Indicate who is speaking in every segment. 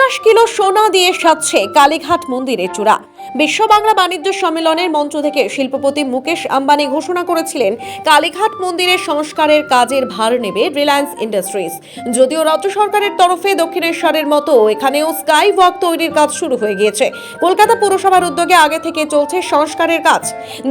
Speaker 1: পঞ্চাশ কিলো সোনা দিয়ে সাজছে কালীঘাট মন্দিরের চূড়া। বিশ্ব বাংলা বাণিজ্য সম্মেলনের মঞ্চ থেকে শিল্পপতি মুকেশ আম্বানি ঘোষণা করেছিলেন, কালীঘাট মন্দিরের সংস্কারের কাজের ভার নেবে রিলায়েন্স ইন্ডাস্ট্রিজ। যদিও রাজ্য সরকারের তরফে দক্ষিণেশ্বরের মতো এখানেও স্কাই ওয়াক তৈরির কাজ শুরু হয়ে গিয়েছে। কলকাতা পুরসভার উদ্যোগে আগে থেকে চলছে সংস্কারের কাজ।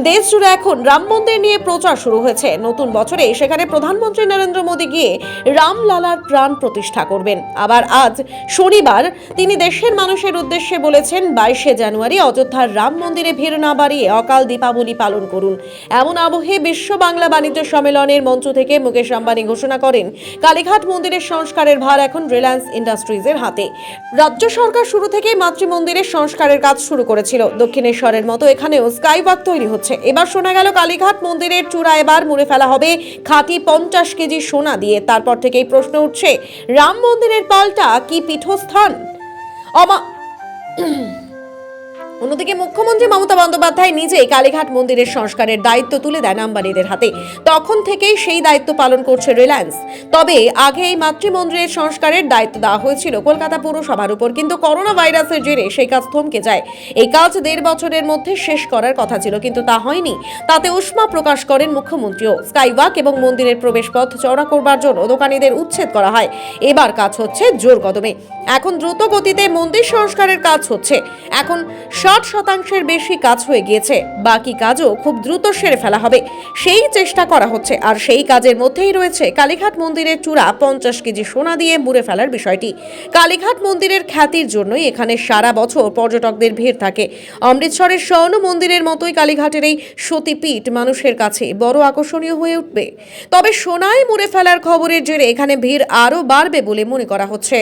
Speaker 1: দেশ জুড়ে এখন রাম মন্দির নিয়ে প্রচার শুরু হয়েছে। নতুন বছরে সেখানে প্রধানমন্ত্রী নরেন্দ্র মোদী গিয়ে রামলালার প্রাণ প্রতিষ্ঠা করবেন। আবার আজ শনিবার তিনি দেশের মানুষের উদ্দেশ্যে বলেছেন, বাইশে জানুয়ারি অযোধ্যার রাম মন্দিরে ভিড় না বাড়িয়ে অকাল দীপাবলি পালন করুন। এমন আবহে বিশ্ব বাংলা বাণিজ্য সম্মেলনের মঞ্চ থেকে মুকেশ আম্বানি ঘোষণা করেন, কালীঘাট মন্দিরের সংস্কারের ভার এখন রিলায়েন্স ইন্ডাস্ট্রিজের হাতে। রাজ্য সরকার শুরু থেকেই মাতৃ মন্দিরের সংস্কারের কাজ শুরু করেছিল। দক্ষিণেশ্বরের মতো এখানেও স্কাইওয়াক তৈরি হচ্ছে। এবার শোনা গেল, কালীঘাট মন্দিরের চূড়া এবার মুড়ে ফেলা হবে খাঁটি পঞ্চাশ কেজি সোনা দিয়ে। তারপর থেকেই প্রশ্ন উঠছে, রাম মন্দিরের পাল্টা কি পীঠস্থান? অমা অন্যদিকে মুখ্যমন্ত্রী মমতা বন্দ্যোপাধ্যায় নিজেই কালীঘাট মন্দিরের সংস্কারের দায়িত্ব তুলে দেন আম্বানিদের হাতে। তখন থেকেই সেই দায়িত্ব পালন করছে রিলায়েন্স। তবে আগে এই মাতৃমন্দিরের সংস্কারের দায়িত্ব দেওয়া হয়েছিল কলকাতা পুরসভার উপর, কিন্তু করোনা ভাইরাসের জেরে সেই কাজ থমকে যায়। এই কাজ দেড় বছরের মধ্যে শেষ করার কথা ছিল, কিন্তু তা হয়নি। তাতে উষ্মা প্রকাশ করেন মুখ্যমন্ত্রীও। স্কাইওয়াক এবং মন্দিরের প্রবেশপথ চওড়া করবার জন্য দোকানীদের উচ্ছেদ করা হয়। এবার কাজ হচ্ছে জোর কদমে। এখন দ্রুত গতিতে মন্দির সংস্কারের কাজ হচ্ছে। এখন ষাট শতাংশের বেশি কাজ হয়ে গিয়েছে। বাকি কাজও খুব দ্রুত সেরে ফেলা হবে। সেই চেষ্টা করা হচ্ছে। আর সেই কাজের মধ্যেই রয়েছে কালীঘাট মন্দিরের চূড়া পঞ্চাশ কেজি সোনা দিয়ে মুড়ে ফেলার বিষয়টি। কালীঘাট মন্দিরের খ্যাতির জন্যই এখানে সারা বছর পর্যটকদের ভিড় থাকে। অমৃতসরের স্বর্ণ মন্দিরের মতোই কালীঘাটের এই সতীপীঠ মানুষের কাছে বড় আকর্ষণীয় হয়ে উঠবে। তবে সোনায় মুড়ে ফেলার খবরের জেরে এখানে ভিড় আরও বাড়বে বলে মনে করা হচ্ছে।